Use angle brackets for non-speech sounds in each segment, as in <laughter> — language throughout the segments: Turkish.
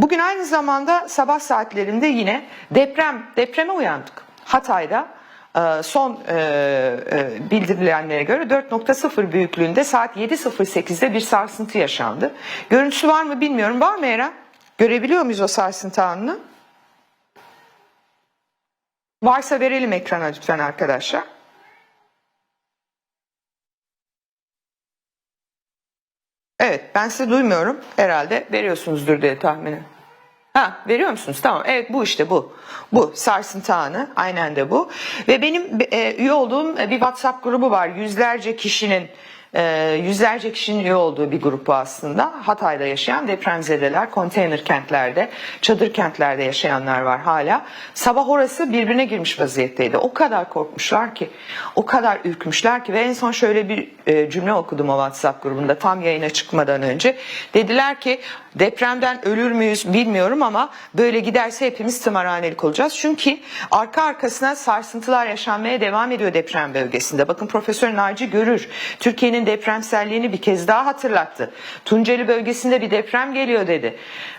Bugün aynı zamanda sabah saatlerinde yine deprem depreme uyandık. Hatay'da e, son e, e, bildirilenlere göre 4.0 büyüklüğünde saat 7.08'de bir sarsıntı yaşandı. Görüntüsü var mı bilmiyorum. Var mı Eren? Görebiliyor muyuz o sarsıntı anını? Varsa verelim ekrana lütfen arkadaşlar. Evet ben sizi duymuyorum. Herhalde veriyorsunuzdur diye tahminim. Ha veriyor musunuz? Tamam. Evet bu işte bu. Bu sarsıntı anı. Aynen de bu. Ve benim e, üye olduğum bir WhatsApp grubu var. Yüzlerce kişinin e, yüzlerce kişinin üye olduğu bir grup bu aslında. Hatay'da yaşayan depremzedeler, konteyner kentlerde, çadır kentlerde yaşayanlar var hala. Sabah orası birbirine girmiş vaziyetteydi. O kadar korkmuşlar ki, o kadar ürkmüşler ki ve en son şöyle bir e, cümle okudum o WhatsApp grubunda tam yayına çıkmadan önce. Dediler ki depremden ölür müyüz bilmiyorum ama böyle giderse hepimiz tımarhanelik olacağız. Çünkü arka arkasına sarsıntılar yaşanmaya devam ediyor deprem bölgesinde. Bakın Profesör Naci Görür Türkiye'nin depremselliğini bir kez daha hatırlattı. Tunceli bölgesinde bir deprem geliyor dedi.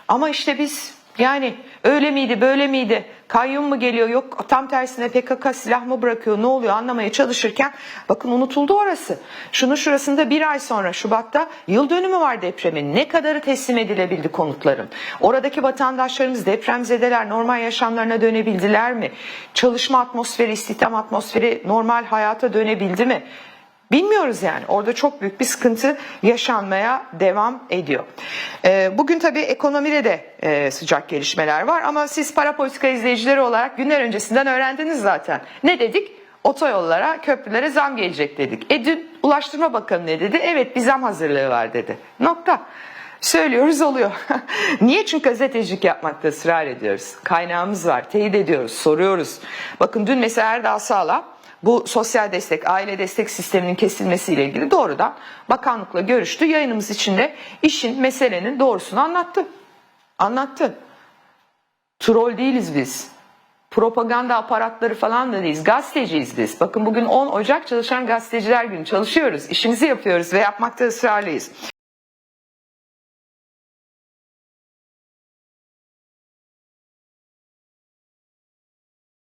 Ama işte biz yani öyle miydi böyle miydi kayyum mu geliyor yok tam tersine PKK silah mı bırakıyor ne oluyor anlamaya çalışırken bakın unutuldu orası. Şunun şurasında bir ay sonra Şubat'ta yıl dönümü var depremin ne kadarı teslim edilebildi konutların. Oradaki vatandaşlarımız depremzedeler normal yaşamlarına dönebildiler mi? Çalışma atmosferi istihdam atmosferi normal hayata dönebildi mi? Bilmiyoruz yani. Orada çok büyük bir sıkıntı yaşanmaya devam ediyor. Ee, bugün tabii ekonomide de e, sıcak gelişmeler var ama siz para politika izleyicileri olarak günler öncesinden öğrendiniz zaten. Ne dedik? Otoyollara, köprülere zam gelecek dedik. E dün Ulaştırma Bakanı ne dedi? Evet bir zam hazırlığı var dedi. Nokta. Söylüyoruz oluyor. <laughs> Niye? Çünkü gazetecilik yapmakta ısrar ediyoruz. Kaynağımız var, teyit ediyoruz, soruyoruz. Bakın dün mesela Erdal Sağlam bu sosyal destek, aile destek sisteminin kesilmesiyle ilgili doğrudan bakanlıkla görüştü. Yayınımız içinde işin, meselenin doğrusunu anlattı. Anlattı. Troll değiliz biz. Propaganda aparatları falan da değiliz. Gazeteciyiz biz. Bakın bugün 10 Ocak Çalışan Gazeteciler Günü. Çalışıyoruz, işimizi yapıyoruz ve yapmakta ısrarlıyız.